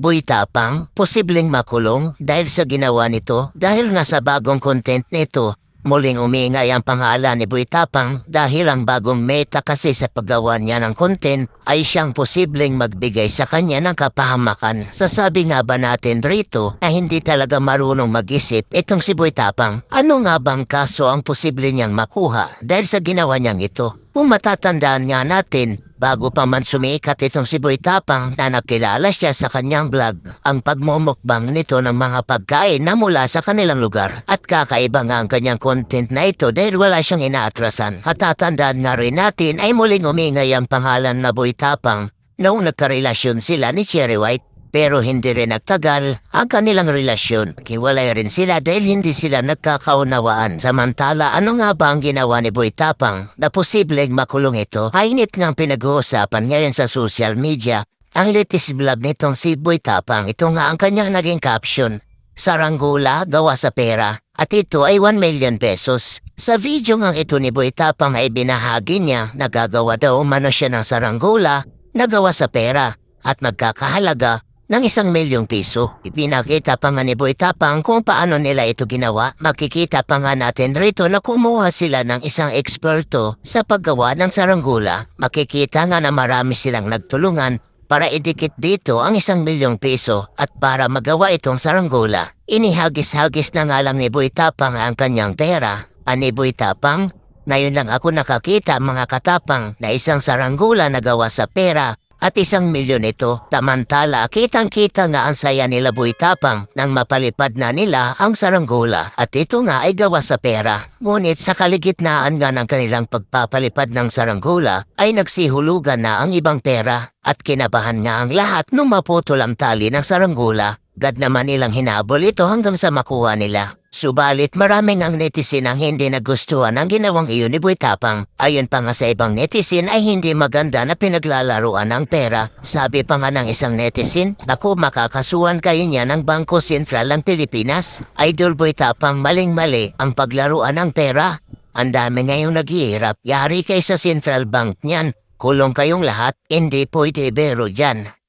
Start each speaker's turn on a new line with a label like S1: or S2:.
S1: Boy posibleng makulong dahil sa ginawa nito dahil nga sa bagong content nito. Muling umingay ang pangalan ni Boy dahil ang bagong meta kasi sa paggawa niya ng content ay siyang posibleng magbigay sa kanya ng kapahamakan. Sasabi nga ba natin rito na hindi talaga marunong mag-isip itong si Boy? Ano nga bang kaso ang posible niyang makuha dahil sa ginawa niyang ito? Kung matatandaan nga natin, bago pa man sumikat itong si Boy Tapang na nakilala siya sa kanyang vlog, ang pagmumukbang nito ng mga pagkain na mula sa kanilang lugar. At kakaiba nga ang kanyang content na ito dahil wala siyang inaatrasan. At tatandaan nga rin natin ay muling umingay ang pangalan na Boy Tapang noong nagkarelasyon sila ni Cherry White. Pero hindi rin nagtagal ang kanilang relasyon. Kiwalay rin sila dahil hindi sila nagkakaunawaan. Samantala, ano nga ba ang ginawa ni Boy Tapang na posibleng makulong ito? Hainit nga ang pinag-uusapan ngayon sa social media. Ang latest vlog nitong si Boy Tapang, ito nga ang kanyang naging caption. Saranggula gawa sa pera at ito ay 1 million pesos. Sa video nga ito ni Boy Tapang ay binahagi niya na gagawa daw umano siya ng saranggula na gawa sa pera at magkakahalaga ng isang milyong piso. Ipinakita pa nga ni Boy Tapang kung paano nila ito ginawa. Makikita pa nga natin rito na kumuha sila ng isang eksperto sa paggawa ng saranggula. Makikita nga na marami silang nagtulungan para idikit dito ang isang milyong piso at para magawa itong saranggola. Inihagis-hagis na nga lang ni Boy Tapang ang kanyang pera. Ani Boy Tapang, ngayon lang ako nakakita mga katapang na isang saranggola na gawa sa pera at isang milyon ito. Tamantala, kitang-kita nga ang saya nila Boy Tapang nang mapalipad na nila ang saranggola at ito nga ay gawa sa pera. Ngunit sa kaligitnaan nga ng kanilang pagpapalipad ng saranggola ay nagsihulugan na ang ibang pera at kinabahan nga ang lahat nung maputol ang tali ng saranggola. Gad naman nilang hinabol ito hanggang sa makuha nila. Subalit maraming ang netizen ang hindi nagustuhan ang ginawang iyon ni Boy Tapang. Ayon pa nga sa ibang netizen ay hindi maganda na pinaglalaruan ng pera. Sabi pa nga ng isang netizen, Naku makakasuhan kayo niya ng Bangko Sentral ng Pilipinas. Idol Boy Tapang maling-mali ang paglaruan ng pera. Ang dami ngayong naghihirap. Yari kay sa Central Bank niyan. Kulong kayong lahat, hindi pwede bero dyan.